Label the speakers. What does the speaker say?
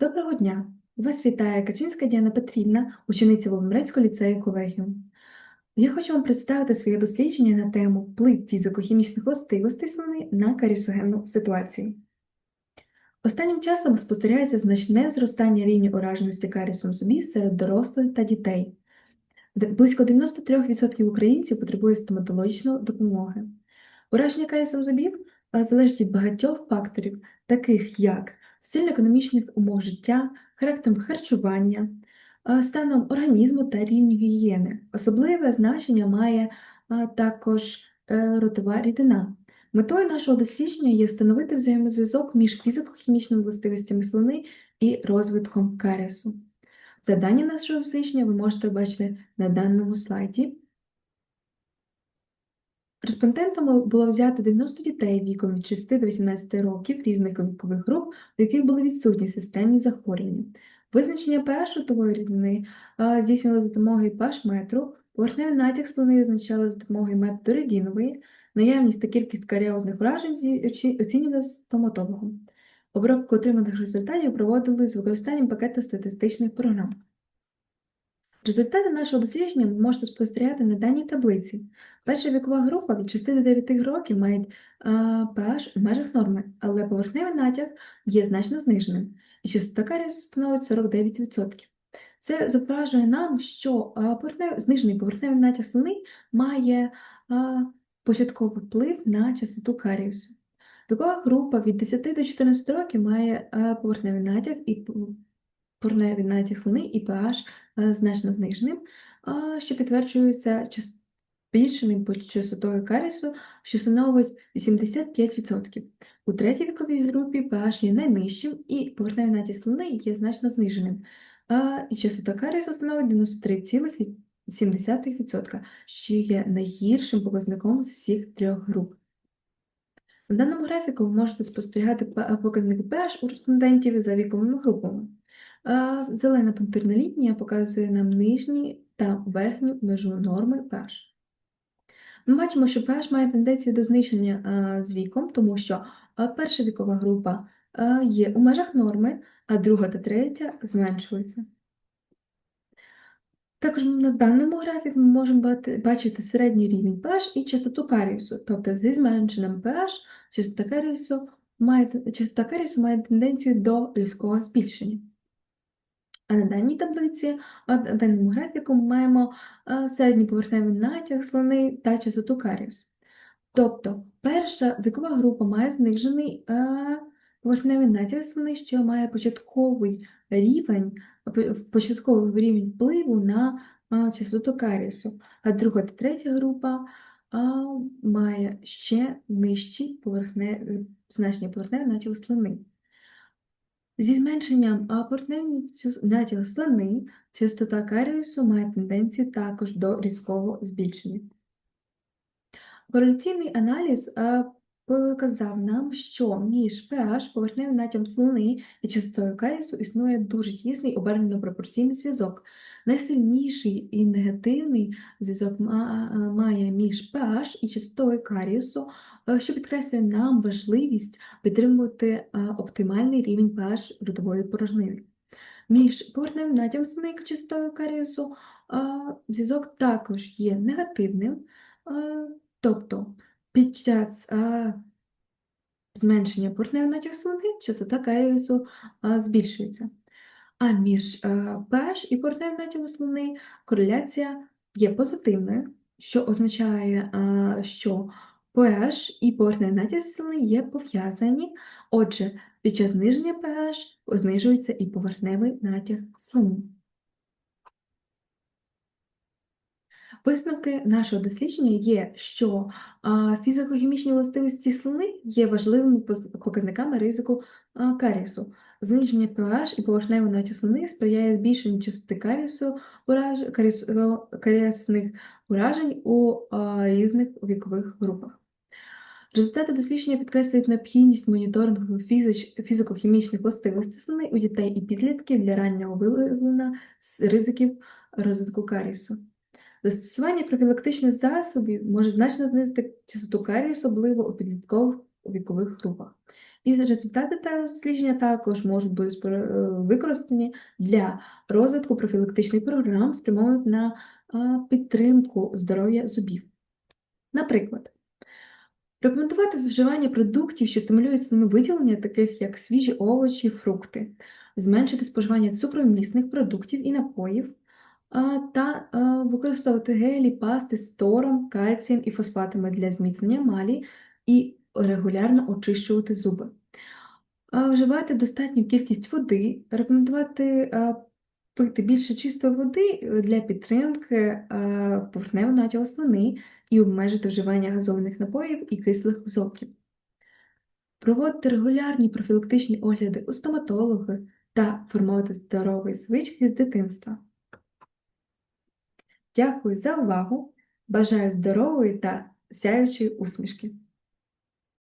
Speaker 1: Доброго дня! Вас вітає Качинська Діана Петрівна, учениця Володимирецького ліцею колегіум. Я хочу вам представити своє дослідження на тему вплив фізико-хімічних властивостей слини на карісогенну ситуацію. Останнім часом спостерігається значне зростання рівня ураженості карісом зубів серед дорослих та дітей. Близько 93% українців потребує стоматологічної допомоги. Ураження карісом зубів залежить від багатьох факторів, таких як соціально-економічних умов життя, характером харчування, станом організму та рівню гігієни. Особливе значення має також е, ротова рідина. Метою нашого дослідження є встановити взаємозв'язок між фізико-хімічними властивостями слини і розвитком карісу. Завдання нашого дослідження ви можете бачити на даному слайді. Респондентами було взято 90 дітей віком від 6 до 18 років різних вікових груп, у яких були відсутні системні захворювання. Визначення pH ротової рідини здійснювали за допомогою pH метру, поверхневий натяк слини визначали за допомогою методу Редінової, наявність та кількість каріозних вражень оцінювали стоматологом. Обробку отриманих результатів проводили з використанням пакету статистичних програм. Результати нашого дослідження ви можете спостерігати на даній таблиці. Перша вікова група від 6 до 9 років а, pH в межах норми, але поверхневий натяк є значно зниженим, і частота карієсу становить 49%. Це зображує нам, що знижений поверхневий натяк слини має початковий вплив на частоту каріусу. Вікова група від 10 до 14 років має поверхневий натяк і п- поверхневий натяк слини і pH е, значно зниженим, що підтверджується збільшеним по частотою карісу, що становить 85%. У третій віковій групі pH є найнижчим і поверхневий натяк слини є значно зниженим, і частота карісу становить 93,7%, що є найгіршим показником з всіх трьох груп. На даному графіку ви можете спостерігати п- показники pH у респондентів за віковими групами. Зелена пунктирна лінія показує нам нижні та верхню межу норми pH. Ми бачимо, що pH має тенденцію до зниження а, з віком, тому що перша вікова група є у межах норми, а друга та третя зменшується. Також на даному графіку ми можемо бачити середній рівень pH і частоту каріусу, тобто зі зменшеним pH частота каріусу має, частота каріусу має тенденцію до різкого збільшення. На даній таблиці, графіку ми маємо середній поверхневий натяг слини та частоту каріусу. Тобто перша вікова група має знижений а, поверхневий натяг слини, що має початковий рівень, початковий рівень впливу на а, частоту каріусу, а друга та третя група має ще нижчий поверхне, значення поверхневий натяг слини. Зі зменшенням апортневого натягу слини частота каріусу має тенденцію також до різкого збільшення. Кореляційний аналіз е, показав нам, що між pH, поверхневим натягом слини і частотою каріусу існує дуже тісний обернено пропорційний зв'язок. Найсильніший і негативний зв'язок має між pH і частотою каріусу, що підкреслює нам важливість підтримувати е, оптимальний рівень pH ротової порожнини. Між поверхневим натягом слини частотою каріусу е, зв'язок також є негативним, е, тобто під час е, зменшення натягу слини частота каріусу е, збільшується. А між е, pH і натягом слини кореляція є позитивною, що означає, е, що pH і поверхневий натяг слини є пов'язані. Отже, під час зниження pH знижується і поверхневий натяг слини. Висновки нашого дослідження є, що фізико-хімічні властивості слини є важливими показниками ризику карісу. Зниження pH і поверхневого натягу слини сприяє збільшенню частоти карісу, ураж... каріс- карісних уражень у різних вікових групах. Результати дослідження підкреслюють необхідність моніторингу фізико-хімічних властивостей слини у дітей і підлітків для раннього виявлення ризиків розвитку карісу. Застосування профілактичних засобів може значно знизити частоту карію, особливо у підліткових вікових групах. І результати та дослідження також можуть бути е, використані для розвитку профілактичних програм, спрямованих на підтримку здоров'я зубів. Наприклад, рекомендувати вживання продуктів, що стимулюють слиновиділення, таких як свіжі овочі, фрукти, зменшити споживання цукру, місних продуктів і напоїв, та використовувати гелі, пасти з тором, кальцієм і фосфатами для зміцнення емалі і регулярно очищувати зуби. Вживати достатню кількість води, рекомендувати пити більше чистої води е, для підтримки поверхневого натягу слини і обмежити вживання газованих напоїв і кислих соків. Проводити регулярні профілактичні огляди у стоматолога та формувати здорові звички з дитинства. Дякую за увагу! Бажаю здорової та сяючої усмішки!